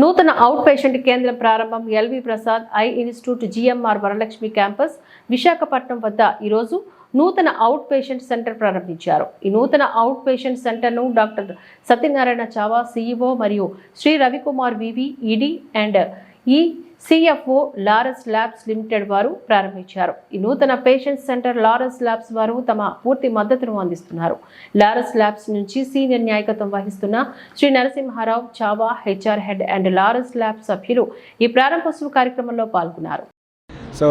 నూతన out patient కేంద్రం ప్రారంభం LV Prasad eye institute GMR Varalakshmi campus Visakhapatnam వద్ద ఈరోజు నూతన అవుట్ పేషెంట్ సెంటర్ ప్రారంభించారు. ఈ నూతన అవుట్ పేషెంట్ సెంటర్ను డాక్టర్ సత్యనారాయణ చావా సిఇఓ మరియు Shri Ravikumar VV ED and ఈ సిఎఫ్ఓ లారస్ ల్యాబ్స్ లిమిటెడ్ వారు ప్రారంభించారు. ఈ నూతన పేషెంట్ సెంటర్ లారస్ ల్యాబ్స్ వారు తమ పూర్తి మద్దతును అందిస్తున్నారు. లారస్ ల్యాబ్స్ నుంచి సీనియర్ న్యాయకత్వం వహిస్తున్న Shri Narasimharao Chava HR head and Laurus lab సభ్యులు ఈ ప్రారంభోత్సవ కార్యక్రమంలో పాల్గొన్నారు. సో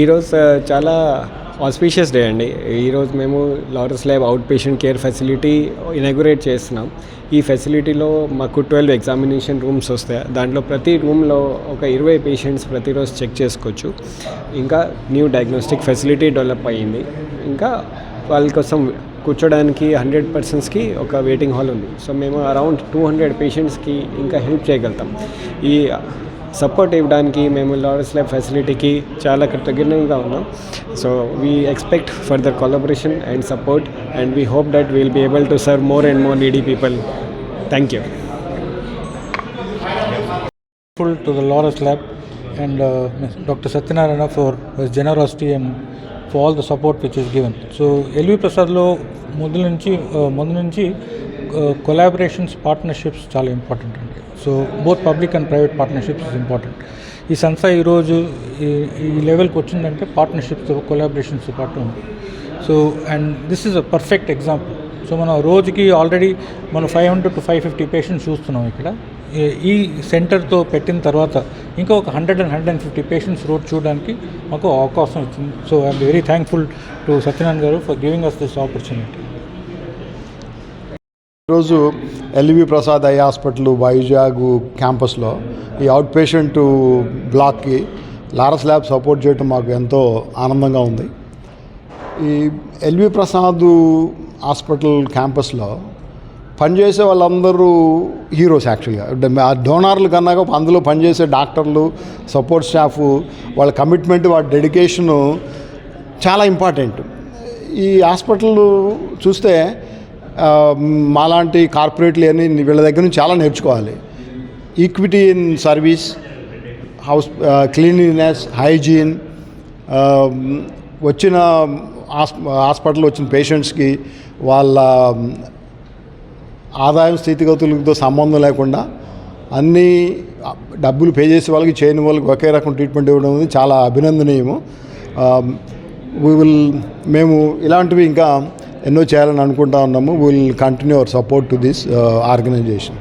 ఈరోజు చాలా ఆస్పీషియస్ డే అండి. ఈరోజు మేము Laurus lab out patient care facility inaugurate చేస్తున్నాం. ఈ ఫెసిలిటీలో మాకు ట్వెల్వ్ ఎగ్జామినేషన్ రూమ్స్ వస్తాయి. దాంట్లో ప్రతి రూమ్లో ఒక ఇరవై పేషెంట్స్ ప్రతిరోజు చెక్ చేసుకోవచ్చు. ఇంకా న్యూ డయాగ్నోస్టిక్ ఫెసిలిటీ డెవలప్ అయ్యింది. ఇంకా వాళ్ళ కోసం కూర్చోడానికి హండ్రెడ్ పర్సన్స్కి ఒక వెయిటింగ్ హాల్ ఉంది. సో మేము అరౌండ్ టూ హండ్రెడ్ పేషెంట్స్కి ఇంకా హెల్ప్ చేయగలుగుతాం. ఈ సపోర్ట్ ఇవ్వడానికి మేము లారెన్స్ ల్యాబ్ ఫెసిలిటీకి చాలా కృతజ్ఞంగా ఉన్నాం so we expect further collaboration and support and we hope that we'll be able to serve more and more needy people thank you to the Laurus lab Lab and uh, Dr. Satyanarayana for his generosity and for all the support which is given. So LV ప్రసాద్లో ముందు నుంచి uh, ముందు నుంచి Uh, collaborations partnerships చాలా important అండి. So both public and private partnerships is important ఈ సంస్థ ఈరోజు ఈ ఈ లెవెల్కి వచ్చిందంటే పార్ట్నర్షిప్స్ కొలాబరేషన్స్ పాటు ఉంది. So and this is a perfect example so మనం రోజుకి ఆల్రెడీ మనం five hundred to five fifty patients చూస్తున్నాం ఇక్కడ. ఈ- సెంటర్తో పెట్టిన తర్వాత ఇంకా ఒక hundred and hundred and fifty patients road చూడడానికి మాకు అవకాశం వచ్చింది. So I'm very thankful to Satyanarayana garu for giving us this opportunity ఈరోజు LV Prasad eye hospital Vizag క్యాంపస్లో ఈ అవుట్ పేషెంట్ బ్లాక్కి లారస్ ల్యాబ్ సపోర్ట్ చేయటం మాకు ఎంతో ఆనందంగా ఉంది. ఈ ఎల్వి ప్రసాద్ హాస్పిటల్ క్యాంపస్లో పనిచేసే వాళ్ళందరూ హీరోస్ యాక్చువల్గా. అంటే ఆ డోనార్లు కన్నా అందులో పనిచేసే డాక్టర్లు సపోర్ట్ స్టాఫ్ వాళ్ళ కమిట్మెంట్ వాళ్ళ డెడికేషను చాలా ఇంపార్టెంట్. ఈ హాస్పిటల్ చూస్తే మాలాంటి కార్పొరేట్లు అన్ని వీళ్ళ దగ్గర నుంచి చాలా నేర్చుకోవాలి. Equity in service house cleanliness hygiene వచ్చిన హాస్ హాస్పిటల్ వచ్చిన పేషెంట్స్కి వాళ్ళ ఆదాయం స్థితిగతులతో సంబంధం లేకుండా అన్నీ డబ్బులు పే చేసే వాళ్ళకి చేయని వాళ్ళకి ఒకే రకం ట్రీట్మెంట్ ఇవ్వడం అనేది చాలా అభినందనీయము. వీ విల్ మేము ఇలాంటివి ఇంకా ఎన్నో చేయాలని అనుకుంటా ఉన్నాము. Will continue our support to this organisation